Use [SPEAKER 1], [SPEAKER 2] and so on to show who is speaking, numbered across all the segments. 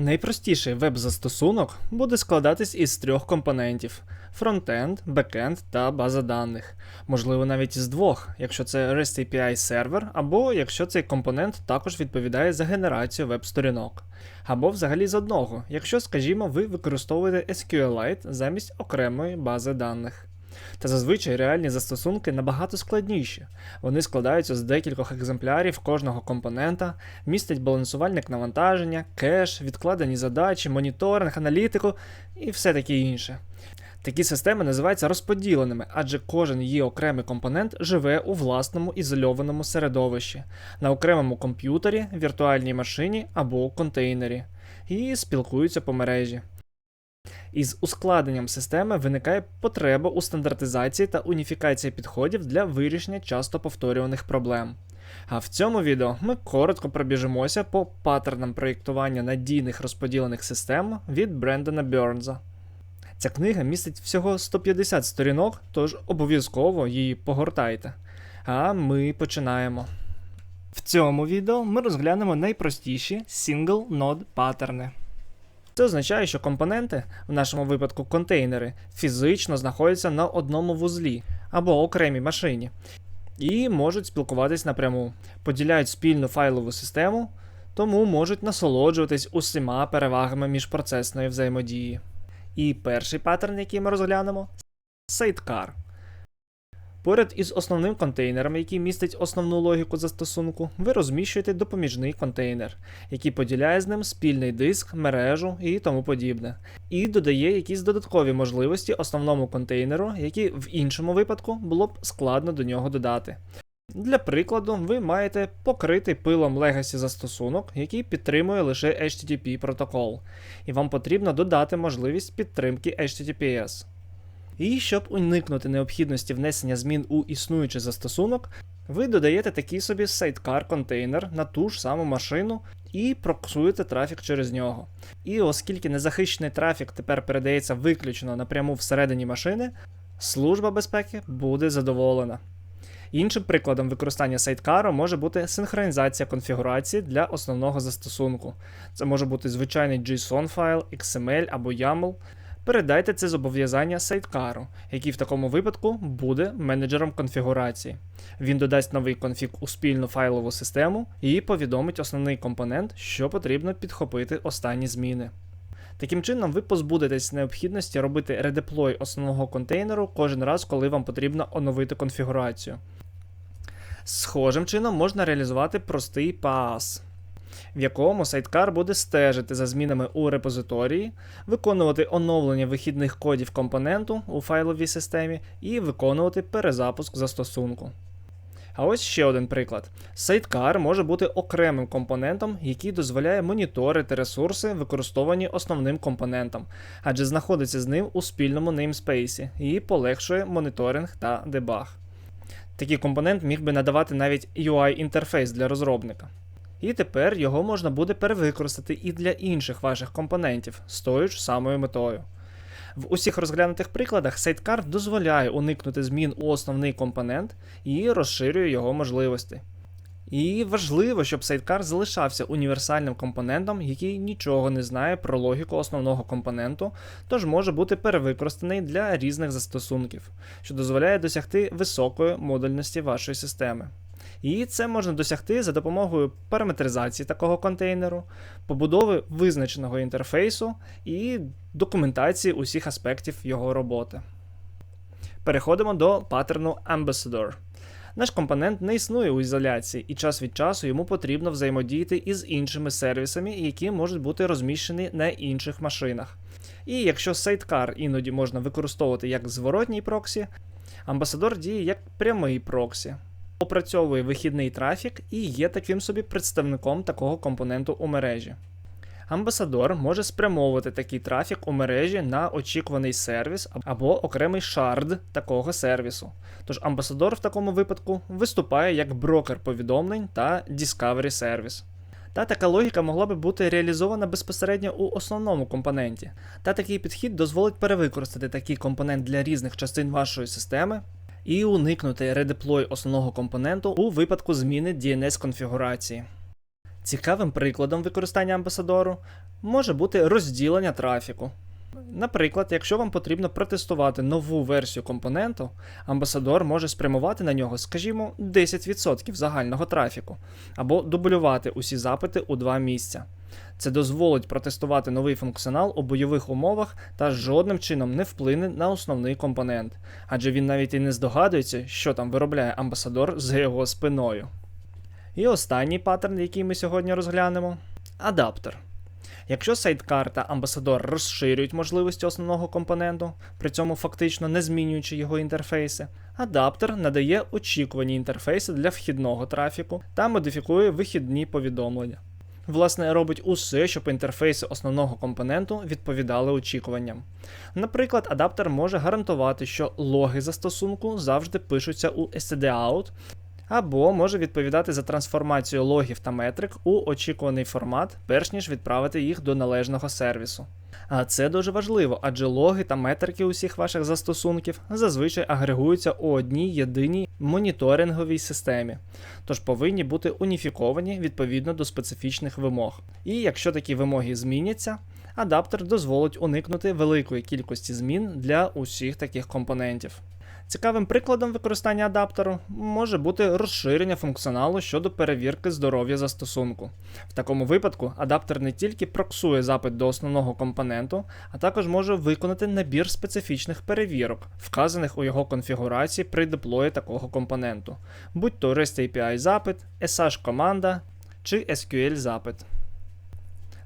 [SPEAKER 1] Найпростіший веб-застосунок буде складатись із трьох компонентів: фронтенд, бекенд та база даних. Можливо, навіть із двох, якщо це REST API сервер, або якщо цей компонент також відповідає за генерацію веб-сторінок. Або взагалі з одного, якщо, скажімо, ви використовуєте SQLite замість окремої бази даних. Та зазвичай реальні застосунки набагато складніші. Вони складаються з декількох екземплярів кожного компонента, містять балансувальник навантаження, кеш, відкладені задачі, моніторинг, аналітику і все таке інше. Такі системи називаються розподіленими, адже кожен її окремий компонент живе у власному ізольованому середовищі, на окремому комп'ютері, віртуальній машині або контейнері, і спілкуються по мережі. Із ускладненням системи виникає потреба у стандартизації та уніфікації підходів для вирішення часто повторюваних проблем. А в цьому відео ми коротко пробіжимося по паттернам проєктування надійних розподілених систем від Брендона Бьорнза. Ця книга містить всього 150 сторінок, тож обов'язково її погортайте. А ми починаємо. В цьому відео ми розглянемо найпростіші single node паттерни. Це означає, що компоненти, в нашому випадку контейнери, фізично знаходяться на одному вузлі або окремій машині і можуть спілкуватись напряму, поділяють спільну файлову систему, тому можуть насолоджуватись усіма перевагами міжпроцесної взаємодії. І перший паттерн, який ми розглянемо Sidecar. Поряд із основним контейнером, який містить основну логіку застосунку, ви розміщуєте допоміжний контейнер, який поділяє з ним спільний диск, мережу і тому подібне, і додає якісь додаткові можливості основному контейнеру, які в іншому випадку було б складно до нього додати. Для прикладу, ви маєте покритий пилом Legacy застосунок, який підтримує лише HTTP протокол, і вам потрібно додати можливість підтримки HTTPS. І щоб уникнути необхідності внесення змін у існуючий застосунок, ви додаєте такий собі sidecar контейнер на ту ж саму машину і проксуєте трафік через нього. І оскільки незахищений трафік тепер передається виключно напряму всередині машини, служба безпеки буде задоволена. Іншим прикладом використання сайткару може бути синхронізація конфігурації для основного застосунку. Це може бути звичайний JSON файл, XML або YAML. Передайте це зобов'язання сайткару, який в такому випадку буде менеджером конфігурації. Він додасть новий конфіг у спільну файлову систему і повідомить основний компонент, що потрібно підхопити останні зміни. Таким чином, ви позбудетесь необхідності робити редеплой основного контейнеру кожен раз, коли вам потрібно оновити конфігурацію. Схожим чином можна реалізувати простий PaaS, в якому сайткар буде стежити за змінами у репозиторії, виконувати оновлення вихідних кодів компоненту у файловій системі і виконувати перезапуск застосунку. А ось ще один приклад. Сайткар може бути окремим компонентом, який дозволяє моніторити ресурси, використовані основним компонентом, адже знаходиться з ним у спільному namespace і полегшує моніторинг та дебаг. Такий компонент міг би надавати навіть UI-інтерфейс для розробника. І тепер його можна буде перевикористати і для інших ваших компонентів з тою ж самою метою. В усіх розглянутих прикладах Sidecar дозволяє уникнути змін у основний компонент і розширює його можливості. І важливо, щоб Sidecar залишався універсальним компонентом, який нічого не знає про логіку основного компоненту, тож може бути перевикористаний для різних застосунків, що дозволяє досягти високої модульності вашої системи. І це можна досягти за допомогою параметризації такого контейнеру, побудови визначеного інтерфейсу і документації усіх аспектів його роботи. Переходимо до паттерну Ambassador. Наш компонент не існує у ізоляції, і час від часу йому потрібно взаємодіяти із іншими сервісами, які можуть бути розміщені на інших машинах. І якщо Sidecar іноді можна використовувати як зворотній проксі, Ambassador діє як прямий проксі опрацьовує вихідний трафік і є таким собі представником такого компоненту у мережі. Амбасадор може спрямовувати такий трафік у мережі на очікуваний сервіс або окремий шард такого сервісу. Тож амбасадор в такому випадку виступає як брокер повідомлень та Discovery сервіс. Та така логіка могла би бути реалізована безпосередньо у основному компоненті. Та такий підхід дозволить перевикористати такий компонент для різних частин вашої системи, і уникнути редеплой основного компоненту у випадку зміни DNS конфігурації. Цікавим прикладом використання амбасадору може бути розділення трафіку. Наприклад, якщо вам потрібно протестувати нову версію компоненту, амбасадор може спрямувати на нього, скажімо, 10% загального трафіку, або дублювати усі запити у два місця. Це дозволить протестувати новий функціонал у бойових умовах та жодним чином не вплине на основний компонент, адже він навіть і не здогадується, що там виробляє амбасадор за його спиною. І останній паттерн, який ми сьогодні розглянемо адаптер. Якщо сайткар та амбасадор розширюють можливості основного компоненту, при цьому фактично не змінюючи його інтерфейси, адаптер надає очікувані інтерфейси для вхідного трафіку та модифікує вихідні повідомлення. Власне, робить усе, щоб інтерфейси основного компоненту відповідали очікуванням. Наприклад, адаптер може гарантувати, що логи застосунку завжди пишуться у stdout, або може відповідати за трансформацію логів та метрик у очікуваний формат, перш ніж відправити їх до належного сервісу. А це дуже важливо, адже логи та метрики усіх ваших застосунків зазвичай агрегуються у одній єдиній моніторинговій системі, тож повинні бути уніфіковані відповідно до специфічних вимог. І якщо такі вимоги зміняться, адаптер дозволить уникнути великої кількості змін для усіх таких компонентів. Цікавим прикладом використання адаптеру може бути розширення функціоналу щодо перевірки здоров'я застосунку. В такому випадку адаптер не тільки проксує запит до основного компоненту, а також може виконати набір специфічних перевірок, вказаних у його конфігурації при деплої такого компоненту, будь то REST API запит, SH команда чи SQL запит.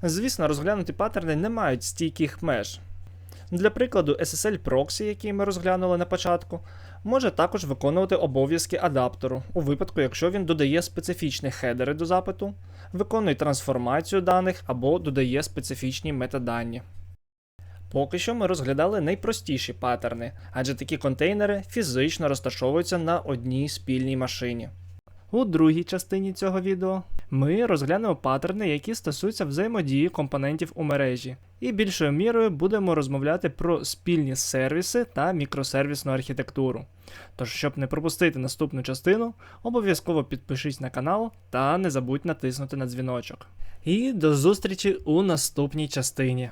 [SPEAKER 1] Звісно, розглянуті паттерни не мають стійких меж. Для прикладу, SSL Proxy, який ми розглянули на початку, може також виконувати обов'язки адаптеру у випадку, якщо він додає специфічні хедери до запиту, виконує трансформацію даних або додає специфічні метадані. Поки що ми розглядали найпростіші паттерни, адже такі контейнери фізично розташовуються на одній спільній машині. У другій частині цього відео ми розглянемо паттерни, які стосуються взаємодії компонентів у мережі, і більшою мірою будемо розмовляти про спільні сервіси та мікросервісну архітектуру. Тож, щоб не пропустити наступну частину, обов'язково підпишись на канал та не забудь натиснути на дзвіночок. І до зустрічі у наступній частині.